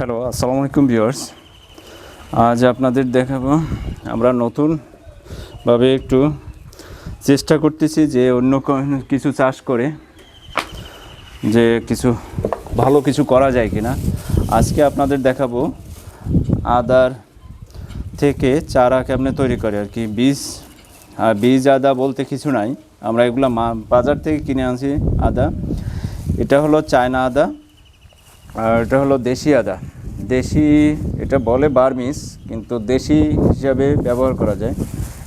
Hello, আসসালামু আলাইকুম viewers. আজ আপনাদের দেখাবো, আমরা নতুনভাবে একটু চেষ্টা করতেছি যে অন্য কিছু চাষ করে, যে কিছু ভালো কিছু করা যায় কিনা। আজকে আপনাদের দেখাবো আদার থেকে চারা কেমনে তৈরি করে আর কি। বীজ, আর বীজ আদা বলতে কিছু নাই। আমরা এগুলো বাজার থেকে কিনে আনছি আদা। এটা হলো চায়না আদা, আর এটা হলো দেশি আদা। দেশি, এটা বলে বার্মিস কিন্তু দেশি হিসাবে ব্যবহার করা যায়।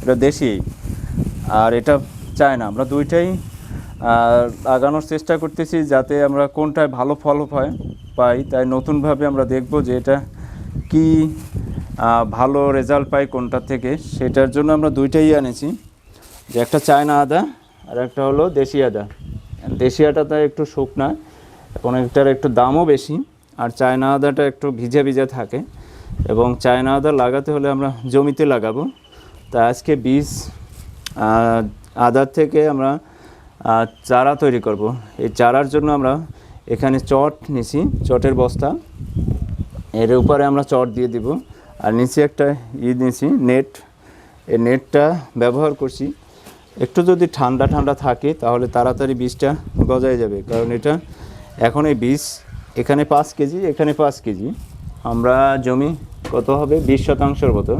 এটা দেশি, আর এটা চায় না আমরা দুইটাই লাগানোর চেষ্টা করতেছি যাতে আমরা কোনটায় ভালো ফল হয় পাই। তাই নতুনভাবে আমরা দেখব যে এটা কি ভালো রেজাল্ট পাই কোনটা থেকে। সেটার জন্য আমরা দুইটাই আনেছি যে একটা চায়না আদা, আর একটা হলো দেশি আদা। দেশি আদাটা একটু শুকনা এখন এটার একটু দামও বেশি। আর চায়না আদাটা একটু ভিজে ভিজে থাকে এবং চায়না আদা লাগাতে হলে আমরা জমিতে লাগাবো। তা আজকে বীজ আদার থেকে আমরা চারা তৈরি করব। এই চারার জন্য আমরা এখানে চট নিছি, চটের বস্তা। এর উপরে আমরা চট দিয়ে দিব। আর নিচে একটা ই নিয়েছি নেট। এই নেটটা ব্যবহার করছি। একটু যদি ঠান্ডা ঠান্ডা থাকে তাহলে তাড়াতাড়ি বীজটা গজায় যাবে। কারণ এটা এখন এই বীজ এখানে পাঁচ কেজি, এখানে পাঁচ কেজি। আমরা জমি কত হবে? বিশ শতাংশের মতো।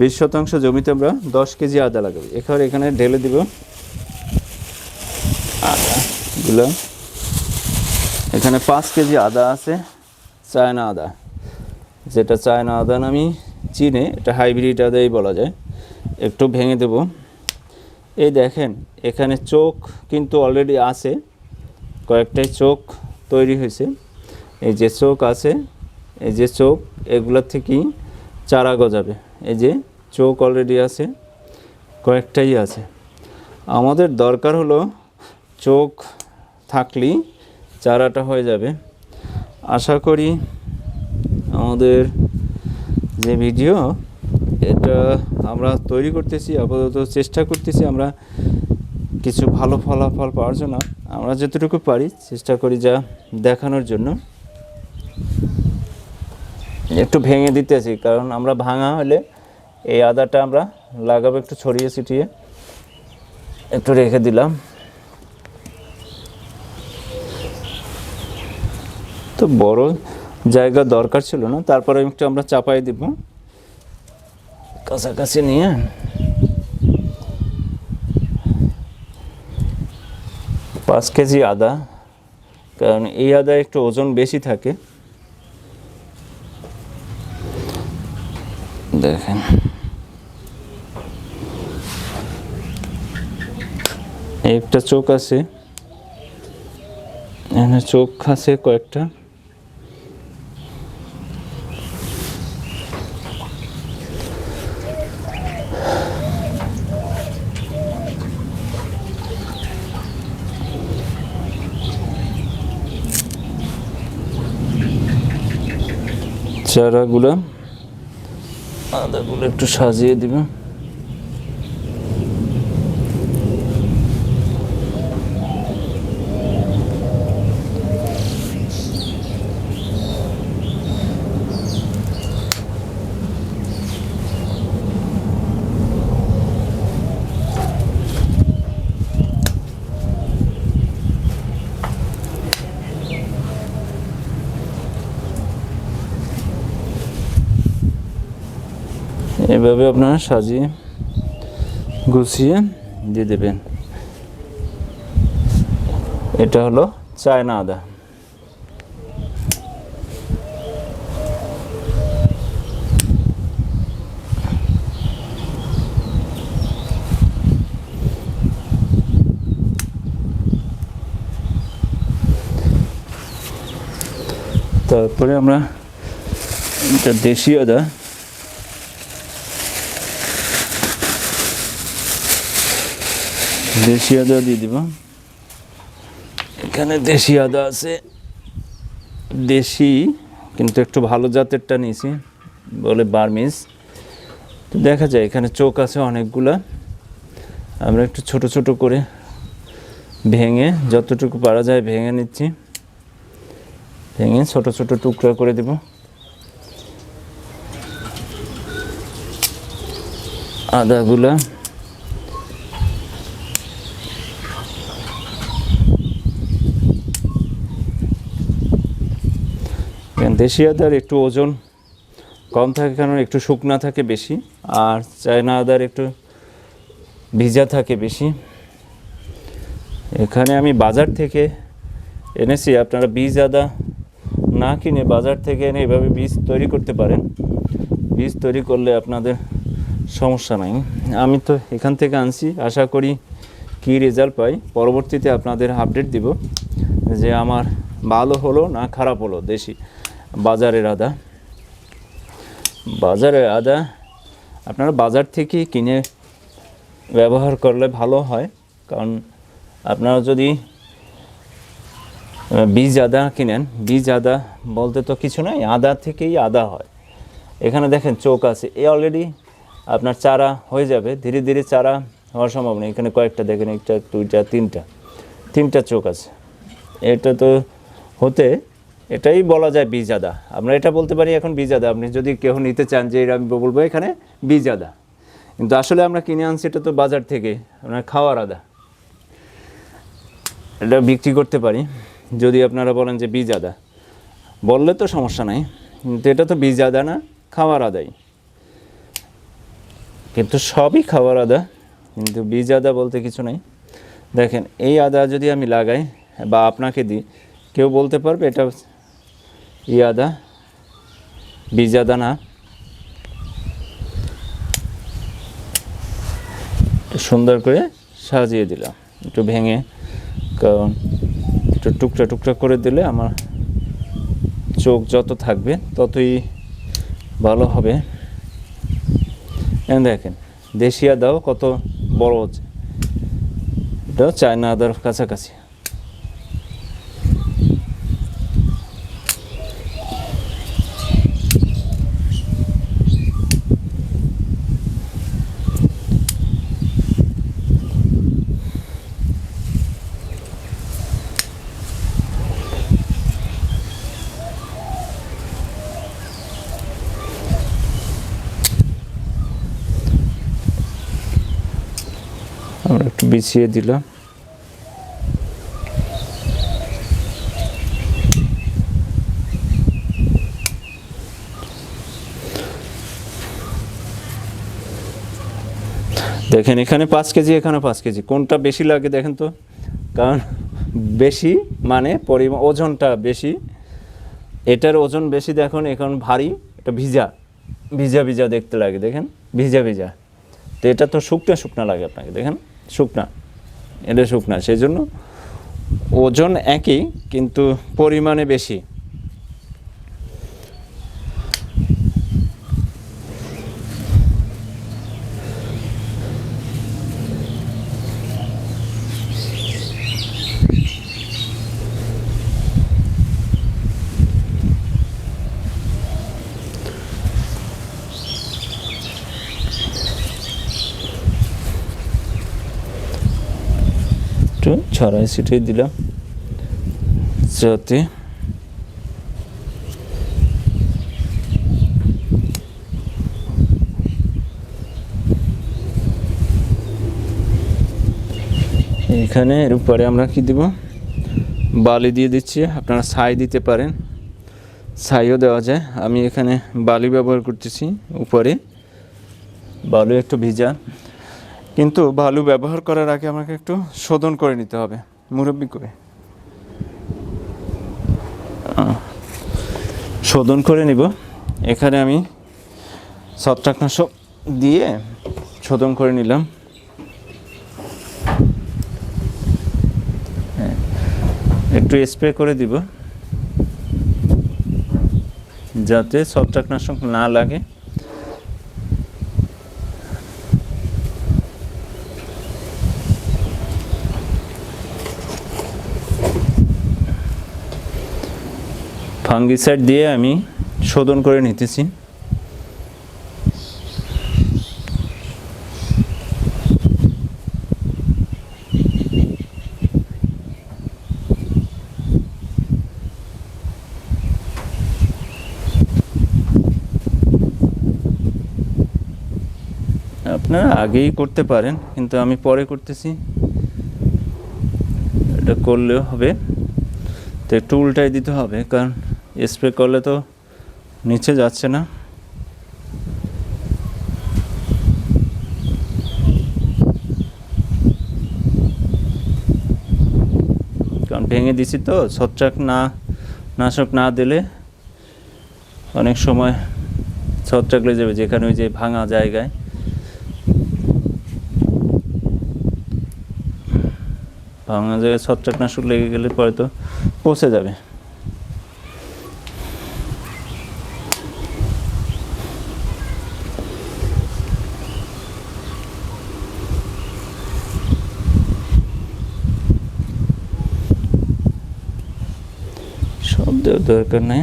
বিশ শতাংশ জমিতে আমরা দশ কেজি আদা লাগাবো। এখানে এখানে ঢেলে দিব আদাগুলো। এখানে পাঁচ কেজি আদা আছে, চায়না আদা। যেটা চায়না আদা নামি চিনে, এটা হাইব্রিড আদাই বলা যায়। একটু ভেঙে দেব। এই দেখেন, এখানে চোখ কিন্তু অলরেডি আছে। কয়েকটাই চোখ তৈরি হয়েছে। এই যে চোখ আছে, এই যে চোখ এগুলোর থেকেই চারা গজাবে। এই যে চোখ অলরেডি আছে, কয়েকটাই আছে। আমাদের দরকার হলো চোখ থাকলেই চারাটা হয়ে যাবে। আশা করি আমাদের যে ভিডিও, এটা আমরা তৈরি করতেছি, আপাতত চেষ্টা করতেছি আমরা কিছু ভালো ফলাফল পাওয়ার জন্য। আমরা যতটুকু পারি চেষ্টা করি যা দেখানোর জন্য। একটু ভেঙে দিতেছি কারণ আমরা ভাঙা হলে এই আদাটা আমরা লাগাবো একটু ছড়িয়ে ছিটিয়ে। একটু রেখে দিলাম। তো বড় জায়গা দরকার ছিল না, তারপরে একটু আমরা চাপাই দিব। কাছাকাছি নিয়ে পাঁচ কেজি আদা, কারণ এই আদা একটু ওজন বেশি থাকে। দেখেন। একটা চোখ আছে, এখানে চোখ আছে কয়েকটা। চারাগুলো আদাগুলো একটু সাজিয়ে দিব। এভাবে আপনারা সাজিয়ে গুছিয়ে দিয়ে দেবেন। এটা হলো চায়না আদা। তারপরে আমরা এটা দেশি আদা দেশি আদা দিয়ে দিব। এখানে দেশি আদা আছে। দেশি, কিন্তু একটু ভালো জাতেরটা নিয়েছি, বলে বার্মিস তো দেখা যায়, এখানে চোখ আছে অনেকগুলা। আমরা একটু ছোট ছোট করে ভেঙে, যতটুকু পারা যায় ভেঙে নিচ্ছি। ভেঙে ছোট ছোট টুকরা করে দেব। আদাগুলা দেশি আদার একটু ওজন কম থাকে, কারণ একটু শুকনা থাকে বেশি, আর চায়না আদার একটু ভিজা থাকে বেশি। এখানে আমি বাজার থেকে এনেছি, আপনারা বীজ আদা না কিনে বাজার থেকে এনে এভাবে বীজ তৈরি করতে পারেন। বীজ তৈরি করলে আপনাদের সমস্যা নাই। আমি তো এখান থেকে আনছি, আশা করি কী রেজাল্ট পাই, পরবর্তীতে আপনাদের আপডেট দিব যে আমার ভালো হলো না খারাপ হলো দেশি। বাজারের আদা। বাজারের আদা আপনারা বাজার থেকে কিনে ব্যবহার করলে ভালো হয়। কারণ আপনারা যদি বীজ আদা কিনেন, বীজ আদা বলতে তো কিছু নাই, আদা থেকেই আদা হয়। এখানে দেখেন চোখ আছে, এ অলরেডি আপনার চারা হয়ে যাবে, ধীরে ধীরে চারা হওয়ার সম্ভাবনা। এখানে কয়েকটা, দেখেন একটা, দুইটা, তিনটা তিনটা চোখ আছে। এটা তো হতে এটাই বলা যায় বীজ আদা আমরা এটা বলতে পারি এখন বীজ আদা আপনি যদি কেউ নিতে চান যে আমি বলব এখানে বীজ আদা কিন্তু আসলে আমরা কিনে আনছি, এটা তো বাজার থেকে। আপনার খাওয়ার আদা। এটা বিক্রি করতে পারি। যদি আপনারা বলেন যে বীজ আদা বললে তো সমস্যা নাই। কিন্তু এটা তো বীজ আদা না, খাওয়ার আদাই। কিন্তু সবই খাওয়ার আদা। কিন্তু বীজ আদা বলতে কিছু নাই। দেখেন, এই আদা যদি আমি লাগাই বা আপনাকে দিই, কেউ বলতে পারবে এটা ই আদা বীজ আদা না একটু সুন্দর করে সাজিয়ে দিলাম। একটু ভেঙে, কারণ একটু টুকরা টুকরা করে দিলে আমার চোখ যত থাকবে ততই ভালো হবে। দেখেন, দেশি আদাও কত বড় হচ্ছে। এটাও চায়না আদার কাছাকাছি। বিছিয়ে দিলাম দেখেন, এখানে পাঁচ কেজি এখানে পাঁচ কেজি। কোনটা বেশি লাগে দেখেন তো? কারণ বেশি মানে পরিমাণ ওজনটা বেশি। এটার ওজন বেশি দেখুন, এখন ভারী, এটা ভিজা। ভিজা ভিজা দেখতে লাগে, দেখেন? ভিজা ভিজা। তো এটা তো শুকনা শুকনা লাগে আপনাকে, দেখেন? শুকনা এটা শুকনা সেই জন্য ওজন একই কিন্তু পরিমাণে বেশি একটু ছড়াই ছিটিয়ে দিলাম যাতে এখানে এর উপরে আমরা কি দিব? বালি দিয়ে দিচ্ছি। আপনারা ছাই দিতে পারেন। ছাইও দেওয়া যায়। আমি এখানে বালি ব্যবহার করতেছি উপরে। বালু একটু ভিজা। কিন্তু বালু ব্যবহার করার আগে আমাকে একটু শোধন করে নিতে হবে মুরব্বি করে। শোধন করে নিব। এখানে আমি ছত্রাকনাশক দিয়ে শোধন করে নিলাম। হ্যাঁ, একটু স্প্রে করে দিব যাতে ছত্রাকনাশক না লাগে। ফাঙ্গিসাইড দিয়ে আমি শোধন করে নিতেছি। না আগেই করতে পারেন, কিন্তু আমি পরে করতেছি। এটা করলেও হবে। তো একটু উল্টাই দিতে হবে, কারণ স্প্রে করলে তো নিচে যাচ্ছে না। কারণ ভেঙে দিছি তো, ছত্রাক না, নাশক না দিলে অনেক সময় ছত্রাক লেগে যাবে যেখানে ওই যে ভাঙা জায়গায়। ভাঙা জায়গায় ছত্রাকনাশক লেগে গেলে পরে তো পচে যাবে। সব দেওয়ার দরকার নেই।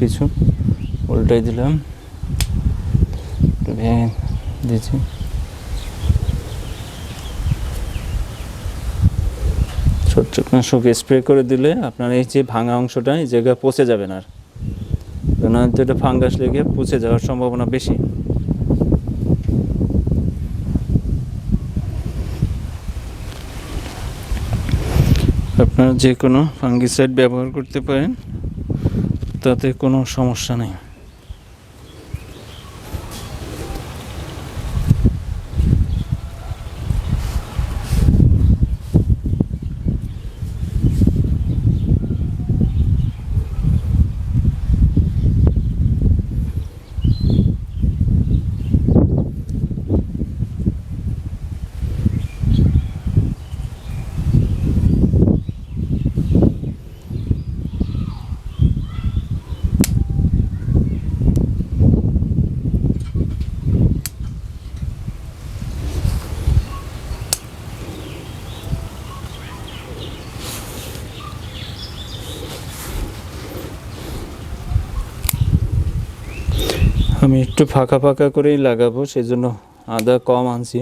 কিছু উল্টাই দিলাম। ভেঙে দিয়েছি ছত্রাকনাশক স্প্রে করে দিলে আপনার এই যে ভাঙা অংশটা এই জায়গায় পচে যাবে না আর। নয়তো এটা ফাঙ্গাস লেগে পচে যাওয়ার সম্ভাবনা বেশি। আপনারা যে কোনো ফাঙ্গিসাইড ব্যবহার করতে পারেন তাতে কোনো সমস্যা নেই। আমি একটু ফাঁকা ফাঁকা করেই লাগাবো সেই জন্য আদা কম আনছি।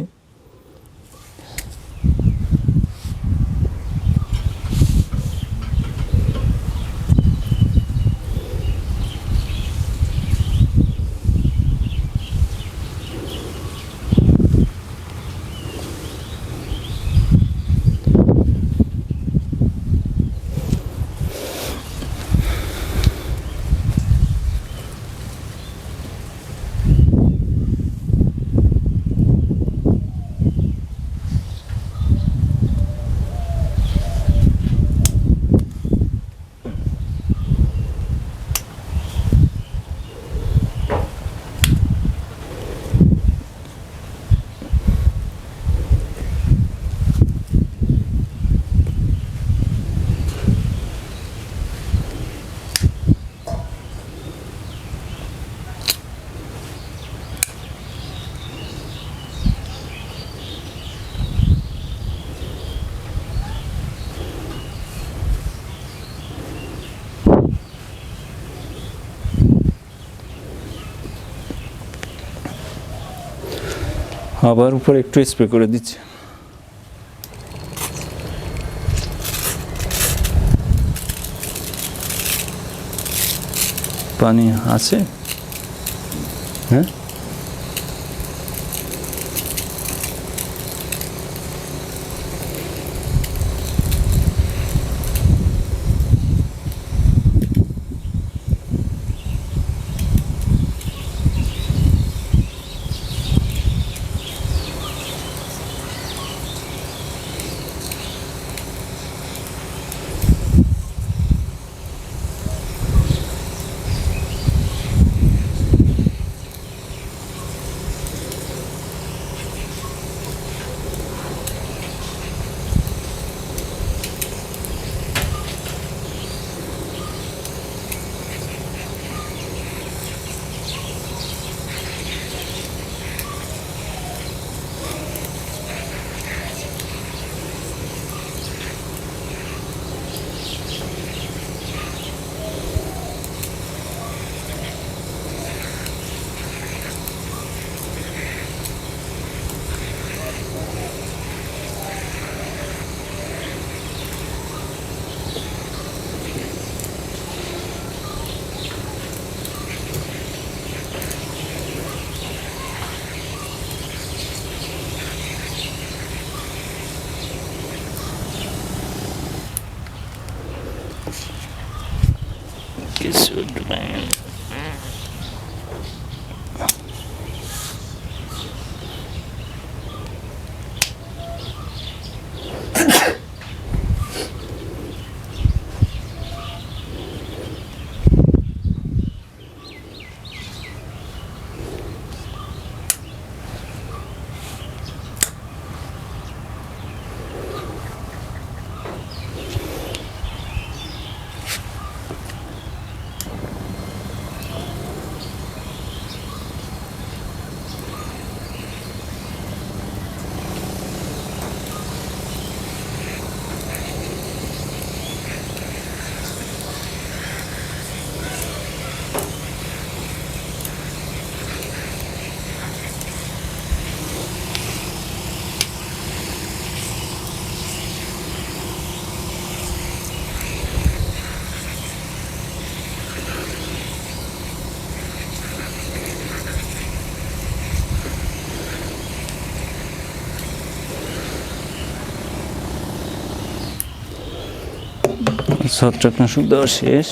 আবার উপরে একটু স্প্রে করে দিচ্ছি। পানি আছে? হ্যাঁ? ছত্রাকনাশক দেওয়া শেষ।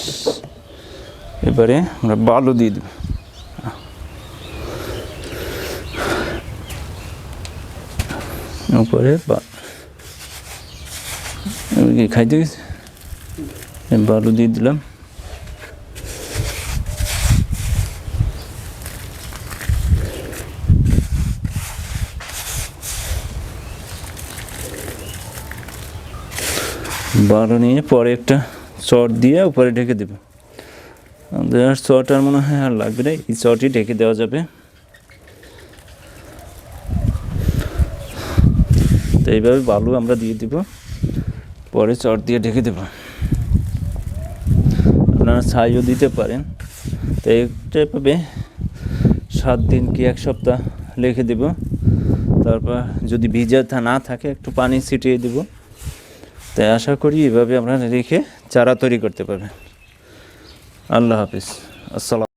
এবারে আমরা বালু দিয়ে দেব। উপরে খাইতে গেছে? বালু দিয়ে দিলাম। বালু নিয়ে পরে একটা চট দিয়ে উপরে ঢেকে দেবো। চট আর মনে হয় আর লাগবে না, এই চটই ঢেকে দেওয়া যাবে। তো এইভাবে বালু আমরা দিয়ে দিব, পরে চট দিয়ে ঢেকে দেব। আপনারা ছাইও দিতে পারেন। তো এইটা পাবে সাত দিন কি এক সপ্তাহ রেখে দেব। তারপর যদি ভিজা না থাকে, একটু পানি ছিটিয়ে দেবো। তাই আশা করি এভাবে আপনারা রেখে চারা তৈরি করতে পারবেন আল্লাহ হাফিজ। আসসালাম